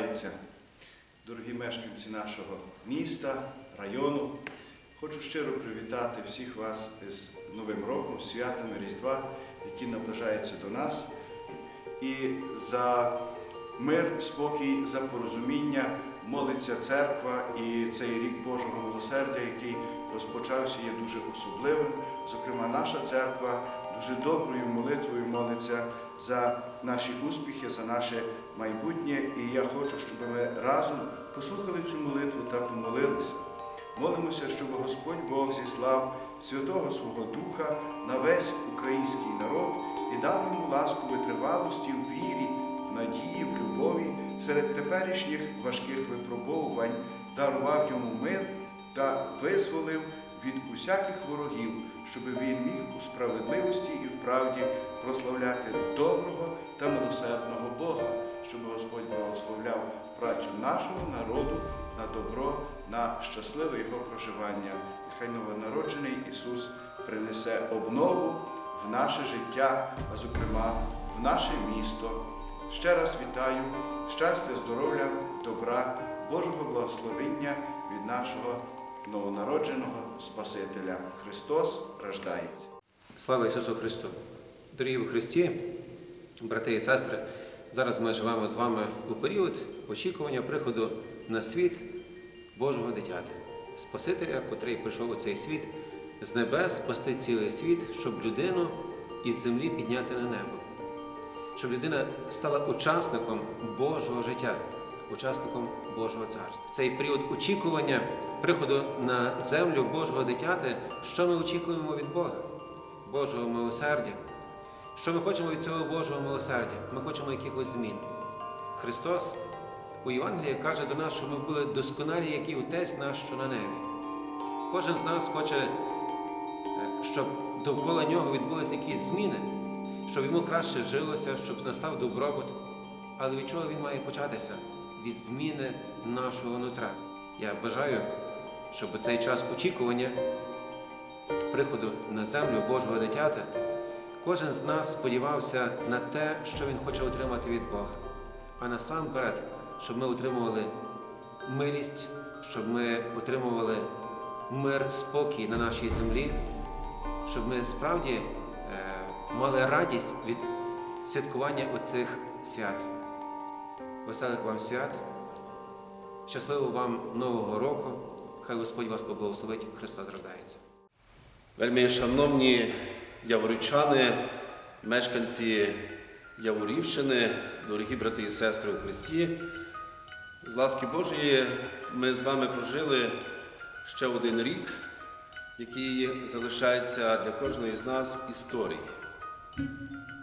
рождається. Дорогі мешканці нашого міста, району, хочу щиро привітати всіх вас з Новим роком, святами Різдва, які наближаються до нас. І за мир, спокій, за порозуміння молиться церква і цей рік Божого милосердя, який розпочався, є дуже особливим. Зокрема, наша церква дуже доброю молитвою молиться за наші успіхи, за наше майбутнє. І я хочу, щоб ми разом послухали цю молитву та помолилися. Молимося, щоб Господь Бог зіслав Святого Свого Духа на весь український народ і дав йому ласку витривалості в вірі, в надії, в любові серед теперішніх важких випробовувань, дарував йому мир та визволив від усяких ворогів, щоб він міг у справедливості і в правді прославляти доброго та милосердного Бога, щоб Господь благословляв працю нашого народу на добро, на щасливе його проживання. Нехай новонароджений Ісус принесе обнову в наше життя, а зокрема в наше місто. Ще раз вітаю, щастя, здоров'я, добра, Божого благословення від нашого новонародженого Спасителя. Христос рождається. Слава Ісусу Христу! Дорогі у Христі, брати і сестри, зараз ми живемо з вами у період очікування приходу на світ Божого дитяти, Спасителя, котрий прийшов у цей світ з небес спасти цілий світ, щоб людину із землі підняти на небо, щоб людина стала учасником Божого життя, учасником Божого царства. Цей період очікування приходу на землю Божого дитяти, що ми очікуємо від Бога, Божого милосердя. Що ми хочемо від цього Божого милосердя? Ми хочемо якихось змін. Христос у Євангелії каже до нас, що ми були досконалі, як і Отець наш, що на небі. Кожен з нас хоче, е, щоб довкола нього відбулися якісь зміни, щоб йому краще жилося, щоб настав добробут. Але від чого він має початися? Від зміни нашого нутра. Я бажаю, щоб цей час очікування приходу на землю Божого дитяти кожен з нас сподівався на те, що він хоче отримати від Бога. А насамперед, щоб ми отримували милість, щоб ми отримували мир, спокій на нашій землі, щоб ми справді е, мали радість від святкування оцих свят. Веселих вам свят, щасливого вам Нового року! Хай Господь вас поблагословить, Христос рождається. Вельми шановні яворичани, мешканці Яворівщини, дорогі брати і сестри у Христі, з ласки Божої ми з вами прожили ще один рік, який залишається для кожної з нас історії.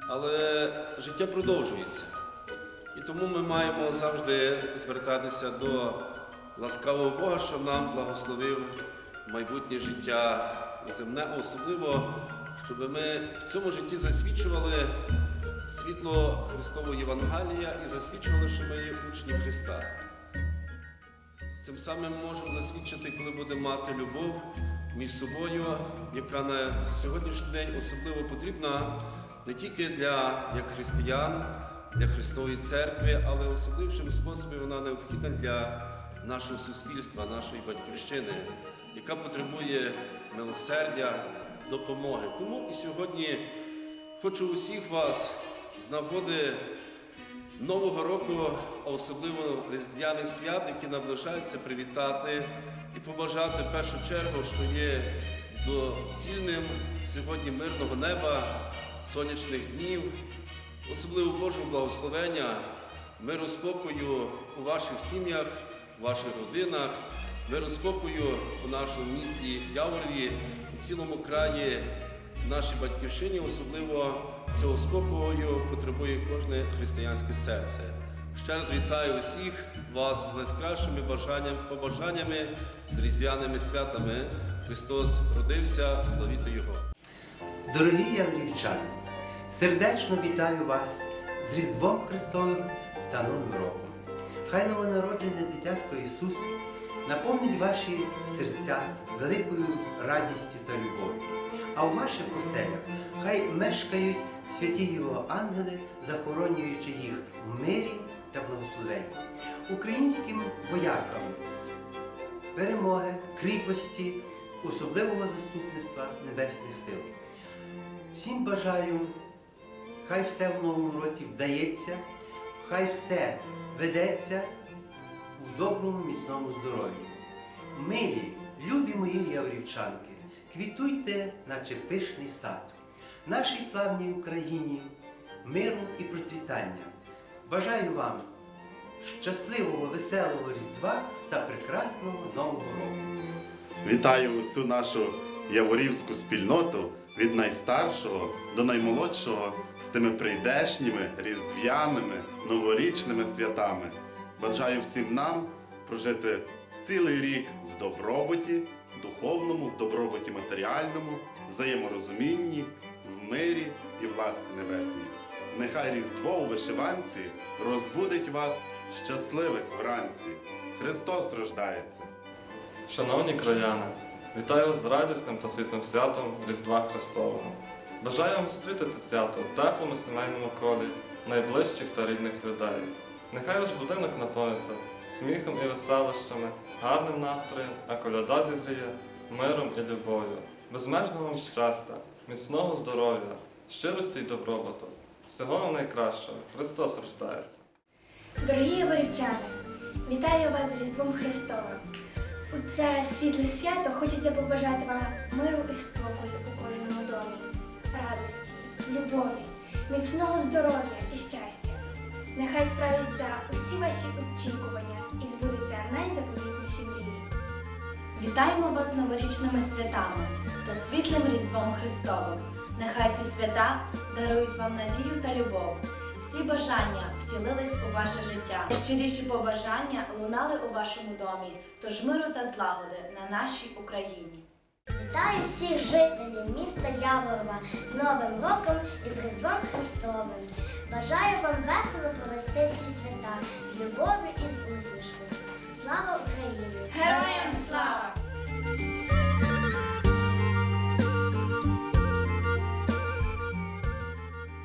Але життя продовжується. Тому ми маємо завжди звертатися до ласкавого Бога, щоб нам благословив майбутнє життя земне, особливо, щоб ми в цьому житті засвідчували світло Христового Євангелія і засвідчували, що ми є учні Христа. Цим самим можемо засвідчити, коли будемо мати любов між собою, яка на сьогоднішній день особливо потрібна не тільки для як християн, для Христової церкви, але особлившим способом вона необхідна для нашого суспільства, нашої батьківщини, яка потребує милосердя, допомоги. Тому і сьогодні хочу усіх вас з нагоди Нового року, а особливо різдвяних свят, які наближаються, привітати і побажати в першу чергу, що є доцільним сьогодні мирного неба, сонячних днів, особливо Божого благословення, миру спокою у ваших сім'ях, у ваших родинах, миру спокою у нашому місті Яворові, у цілому краї, в нашій батьківщині, особливо цього спокою потребує кожне християнське серце. Ще раз вітаю усіх вас з найкращими бажаннями, побажаннями, з різдвяними святами. Христос родився, славіти Його! Дорогі явлівчани, сердечно вітаю вас з Різдвом Христовим та Новим роком. Хай новонароджене дитятко Ісус наповнить ваші серця великою радістю та любов'ю. А в ваших оселях хай мешкають святі Його ангели, захоронюючи їх в мирі та благословень. Українським воякам перемоги, кріпості, особливого заступництва Небесних сил. Всім бажаю, хай все в новому році вдається, хай все ведеться у доброму, міцному здоров'ї. Милі, любі мої яврівчанки, квітуйте, наче пишний сад. Нашій славній Україні миру і процвітання. Бажаю вам щасливого, веселого Різдва та прекрасного Нового року. Вітаю усю нашу яворівську спільноту від найстаршого до наймолодшого з тими прийдешніми, різдвяними, новорічними святами. Бажаю всім нам прожити цілий рік в добробуті, духовному, в добробуті матеріальному, взаєморозумінні, в мирі і в ласці небесній. Нехай Різдво у вишиванці розбудить вас щасливих вранці. Христос рождається! Шановні краяни, вітаю вас з радісним та світлим святом Різдва Христового. Бажаю вам зустріти це свято в теплому сімейному колі найближчих та рідних людей. Нехай ваш будинок наповниться сміхом і веселищами, гарним настроєм, а коляда зігріє миром і любов'ю, безмежного вам щастя, міцного здоров'я, щирості й добробуту. Всього вам найкращого. Христос рождається. Дорогі яворівчани, вітаю вас з Різдвом Христовим. У це світле свято хочеться побажати вам миру і спокою у кожному домі, радості, любові, міцного здоров'я і щастя. Нехай справляться усі ваші очікування і збудуться найзаповітніші мрії. Вітаємо вас з новорічними святами та світлим Різдвом Христовим. Нехай ці свята дарують вам надію та любов. Всі бажання втілились у ваше життя. щиріші побажання лунали у вашому домі, тож миру та злагоди на нашій Україні. Вітаю всіх жителів міста Яворова з Новим роком і з Різдвом Христовим. Бажаю вам весело провести ці свята з любов'ю і з усмішкою. Слава Україні! Героям слава!